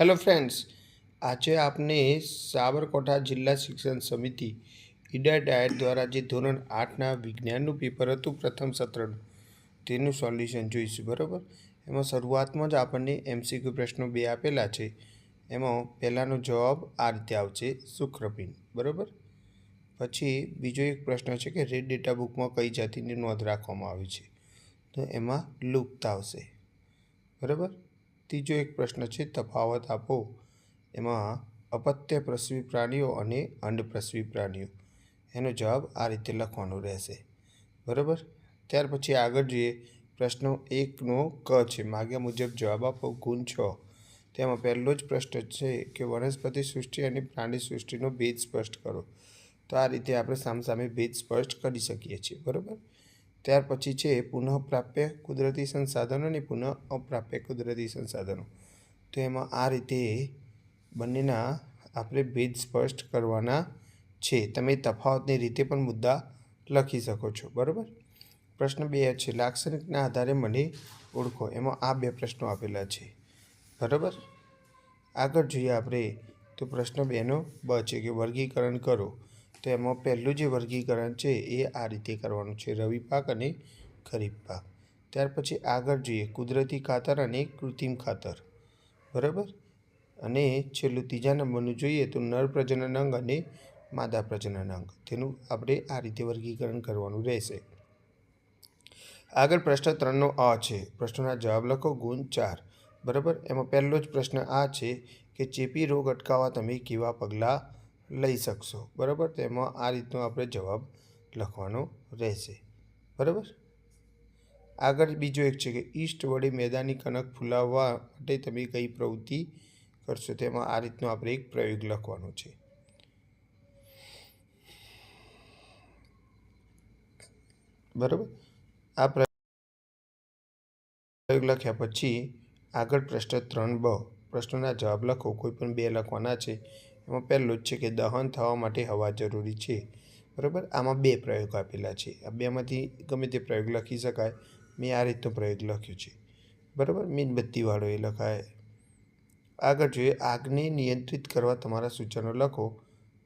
Hello friends, આજે આપને સાબરકાંઠા જિલ્લા શિક્ષણ સમિતિ ઈડા ડાયટ દ્વારા જે ધોરણ આઠના વિજ્ઞાનનું પેપર હતું પ્રથમ સત્રનું, તેનું સોલ્યુશન જોઈશું, બરાબર? એમાં શરૂઆતમાં જ આપણને એમસીક્યુ પ્રશ્નો બે આપેલા છે. એમાં પહેલાંનો જવાબ આ રીતે આવશે શુક્રપિંડ બરાબર? પછી બીજો એક પ્રશ્ન છે કે રેડ ડેટા બુકમાં કઈ જાતિની નોંધ રાખવામાં આવી છે? તો એમાં લુપ્ત આવશે, બરાબર? ત્રીજો એક પ્રશ્ન છે, તફાવત આપો. એમાં અપત્ય પ્રસવી પ્રાણીઓ અને અંડપ્રસવી પ્રાણીઓ. એનો જવાબ આ રીતે લખવાનો રહેશે. બરાબર? ત્યાર પછી આગળ જોઈએ. પ્રશ્નો એકનો ક છે, માગ્યા મુજબ જવાબ આપો, ગુણ છ. તેમાં પહેલો જ પ્રશ્ન છે કે વનસ્પતિ સૃષ્ટિ અને પ્રાણી સૃષ્ટિનો ભેદ સ્પષ્ટ કરો. તો આ રીતે આપણે સામસામે ભેદ સ્પષ્ટ કરી શકીએ છીએ. બરાબર? ત્યાર પછી છે પુનઃપ્રાપ્ય કુદરતી સંસાધનો અને પુનઃ અપ્રાપ્ય કુદરતી સંસાધનો. તો એમાં આ રીતે બંનેના આપણે ભેદ સ્પષ્ટ કરવાના છે. તમે તફાવતની રીતે પણ મુદ્દા લખી શકો છો. બરાબર? પ્રશ્ન બે છે, લાક્ષણિકના આધારે મને ઓળખો. એમાં આ બે પ્રશ્નો આપેલા છે. બરાબર? આગળ જોઈએ આપણે તો પ્રશ્ન બેનો બ છે કે વર્ગીકરણ કરો. તો એમાં પહેલું જે વર્ગીકરણ છે એ આ રીતે કરવાનું છે. રવિ પાક અને ખરીફ પાક. ત્યાર પછી આગળ જોઈએ. કુદરતી ખાતર અને કૃત્રિમ ખાતર. બરાબર? અને છેલ્લું, ત્રીજા નંબરનું જોઈએ તો નર પ્રજનન અંગ અને માદા પ્રજનન અંગ. તેનું આપણે આ રીતે વર્ગીકરણ કરવાનું રહેશે. આગળ પ્રશ્ન ત્રણનો અ છે. પ્રશ્નના જવાબ લખો ગુણ ચાર. બરાબર? એમાં પહેલો જ પ્રશ્ન આ છે કે ચેપી રોગ અટકાવવા તમે કેવા પગલાં લઈ શકશો. બરાબર? તેમાં આ રીતનો આપણે જવાબ લખવાનો રહેશે. બરાબર? આગળ બીજો એક છે કે ઈસ્ટ વડે મેદાની કણક ફૂલાવવા માટે તમે કઈ પ્રવૃત્તિ કરશો? તેમાં આ રીતનો આપણે એક પ્રયોગ લખવાનો છે. બરાબર? આ પ્રયોગ લખ્યા પછી આગળ પ્રશ્ન ત્રણ બ. પ્રશ્નના જવાબ લખો. કોઈ પણ બે લખવાના છે. એમાં પહેલું જ છે કે દહન થવા માટે હવા જરૂરી છે. બરાબર? આમાં બે પ્રયોગ આપેલા છે. આ બેમાંથી ગમે તે પ્રયોગ લખી શકાય. મેં આ રીતનો પ્રયોગ લખ્યો છે. બરાબર? મીણબત્તીવાળો એ લખાય. આગળ જોઈએ, આગને નિયંત્રિત કરવા તમારા સૂચનો લખો,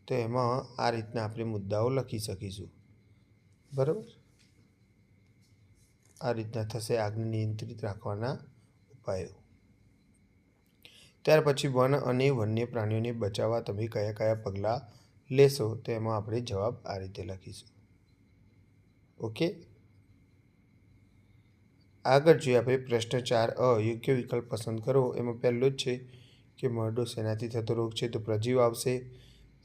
તો એમાં આ રીતના આપણે મુદ્દાઓ લખી શકીશું. બરાબર? આ રીતના થશે આગને નિયંત્રિત રાખવાના ઉપાયો. ત્યાર પછી વન અને વન્ય પ્રાણીઓને બચાવવા તમે કયા કયા પગલાં લેશો તો એમાં આપણે જવાબ આ રીતે લખીશું. ઓકે? આગળ જોઈએ આપણે પ્રશ્ન ચાર, અ વિકલ્પ પસંદ કરો. એમાં પહેલો જ છે કે મરડો શેનાથી થતો રોગ છે તો પ્રજીવ આવશે.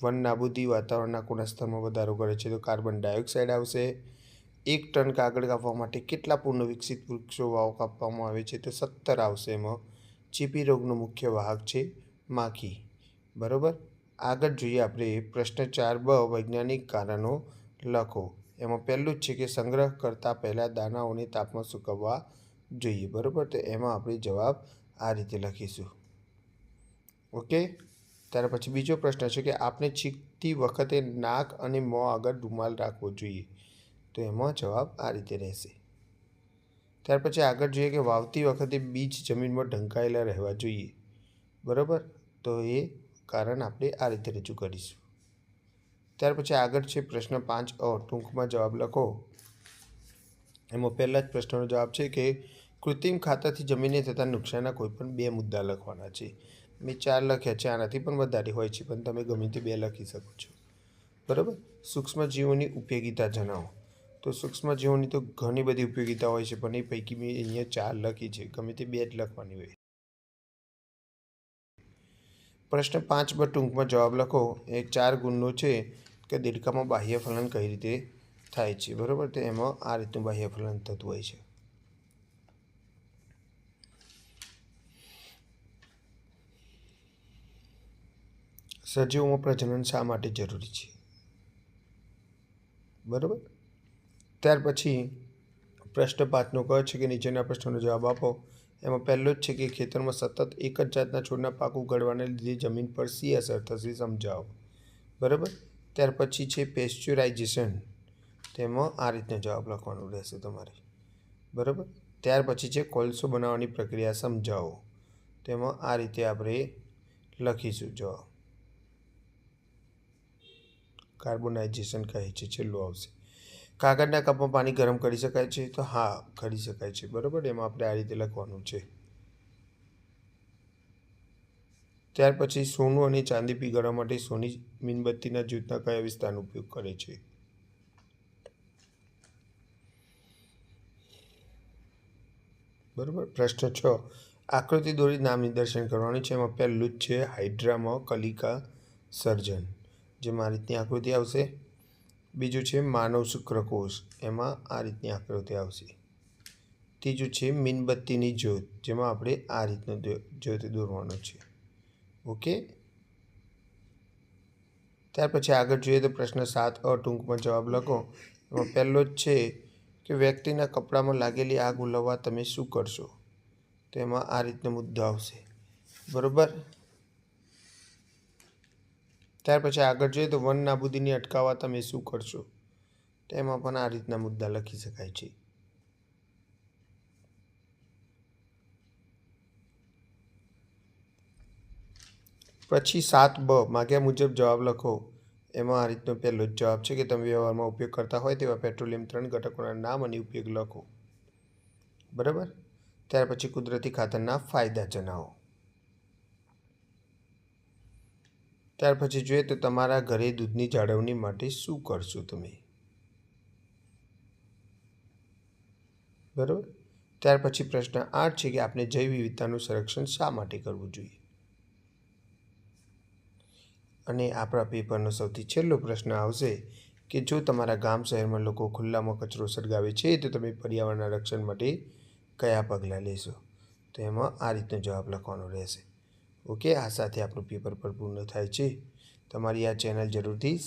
વન નાબૂદી વાતાવરણના કોના સ્તરમાં વધારો કરે છે તો કાર્બન ડાયોક્સાઇડ આવશે. એક ટન કાગળ કાપવા માટે કેટલા પૂર્ણ વિકસિત વૃક્ષો વાવ કાપવામાં આવે છે તો સત્તર આવશે એમાં. ચીપી રોગનો મુખ્ય વાહક છે માખી. બરાબર? આગળ જોઈએ આપણે પ્રશ્ન ચાર બ વૈજ્ઞાનિક કારણો લખો. એમાં પહેલું જ છે કે સંગ્રહ કરતાં પહેલાં દાનાઓને તાપમાં સૂકવવા જોઈએ. બરાબર? તો એમાં આપણે જવાબ આ રીતે લખીશું. ઓકે ત્યાર પછી બીજો પ્રશ્ન છે કે આપણે છીંકતી વખતે નાક અને મોં આગળ રૂમાલ રાખવો જોઈએ. તો એમાં જવાબ આ રીતે રહેશે. ત્યાર પછી આગળ જોઈએ કે વાવતી વખતે બીજ જમીનમાં ઢંકાયેલા રહેવા જોઈએ. બરાબર? તો એ કારણ આપણે આ રીતે રજૂ કરીશું. ત્યાર પછી આગળ છે પ્રશ્ન પાંચ અ, ટૂંકમાં જવાબ લખો. એમાં પહેલાં જ પ્રશ્નનો જવાબ છે કે કૃત્રિમ ખાતરથી જમીનને થતા નુકસાનના કોઈપણ બે મુદ્દા લખવાના છે. મેં ચાર લખ્યા છે, આનાથી પણ વધારે હોય છે, પણ તમે ગમે તે બે લખી શકો છો. બરાબર? સૂક્ષ્મજીવોની ઉપયોગિતા જણાવો. તો સૂક્ષ્મજીવોની તો ઘણી બધી ઉપયોગીતા હોય છે, પણ એ પૈકી મેં અહીંયા ચાર લખી છે. ગમે તે બે જ લખવાની હોય. પ્રશ્ન પાંચ પર ટૂંકમાં જવાબ લખો. એ ચાર ગુણનો છે કે દેડકામાં બાહ્ય ફલન કઈ રીતે થાય છે? બરાબર? તો એમાં આ રીતનું બાહ્ય ફલન થતું હોય છે. સજીવોમાં પ્રજનન શા માટે જરૂરી છે? બરાબર? ત્યાર પછી પ્રશ્ન પાંચનો કહે છે કે નીચેના પ્રશ્નોનો જવાબ આપો. એમાં પહેલો જ છે કે ખેતરમાં સતત એક જ જાતના છોડના પાક ઉગાડવાને લીધે જમીન પર સી અસર થશે સમજાવો. બરાબર? ત્યાર પછી છે પેસ્ચ્યુરાઇઝેશન તેમાં આ રીતનો જવાબ લખવાનો રહેશે તમારે. બરાબર? ત્યાર પછી છે કોલસો બનાવવાની પ્રક્રિયા સમજાવો. તેમાં આ રીતે આપણે લખીશું જવાબ. કાર્બોનાઇઝેશન કહે છે, છેલ્લું આવશે. કાગળના કપમાં પાણી ગરમ કરી શકાય છે તો હા, કરી શકાય છે. બરાબર? એમાં આપણે આ રીતે લખવાનું છે. ત્યાર પછી સોનું અને ચાંદી પીગાળવા માટે સોની મીણબત્તીના જૂથના કયા વિસ્તારનો ઉપયોગ કરે છે? બરાબર? પ્રશ્ન છ. આકૃતિ દોરી નામ નિદર્શન કરવાનું છે. એમાં પહેલું જ છે હાઇડ્રામાં કલિકા સર્જન. જેમાં આ રીતની આકૃતિ આવશે. બીજું છે માનવ શુક્રકોષ. એમાં આ રીતની આકૃતિ આવશે. ત્રીજું છે મીણબત્તીની જ્યોત, જેમાં આપણે આ રીતનો જ્યોત દોરવાનો છે. ઓકે? ત્યાર પછી આગળ જોઈએ તો પ્રશ્ન સાત અ ટૂંકમાં જવાબ લખો. એમાં પહેલો જ છે કે વ્યક્તિના કપડામાં લાગેલી આગ ઉલવવા તમે શું કરશો? તો એમાં આ રીતનો મુદ્દો આવશે. બરોબર? ત્યાર પછી આગળ જોઈએ તો વન નાબૂદીને અટકાવવા તમે શું કરશો? તો એમાં પણ આ રીતના મુદ્દા લખી શકાય છે. પછી સાત બ માગ્યા મુજબ જવાબ લખો. એમાં આ રીતનો પહેલો જ જવાબ છે કે તમે વ્યવહારમાં ઉપયોગ કરતા હોય તેવા પેટ્રોલિયમ ત્રણ ઘટકોના નામ અને ઉપયોગ લખો. બરાબર? ત્યાર પછી કુદરતી ખાતરના ફાયદા જણાવો ત્યાર પછી જોઈએ તો તમારા ઘરે દૂધની જાળવણી માટે શું કરશો તમે? બરાબર? ત્યાર પછી પ્રશ્ન આઠ છે કે આપણે જૈવ વિવિધતાનું સંરક્ષણ શા માટે કરવું જોઈએ? અને આપણા પેપરનો સૌથી છેલ્લો પ્રશ્ન આવશે કે જો તમારા ગામ શહેરમાં લોકો ખુલ્લામાં કચરો સળગાવે છે, તો તમે પર્યાવરણના રક્ષણ માટે કયા પગલાં લેશો? તો એમાં આ રીતનો જવાબ લખવાનો રહેશે. ઓકે? આ સાથે આપણું પેપર પર પૂર્ણ થાય છે. તમારી આ ચેનલ જરૂરથી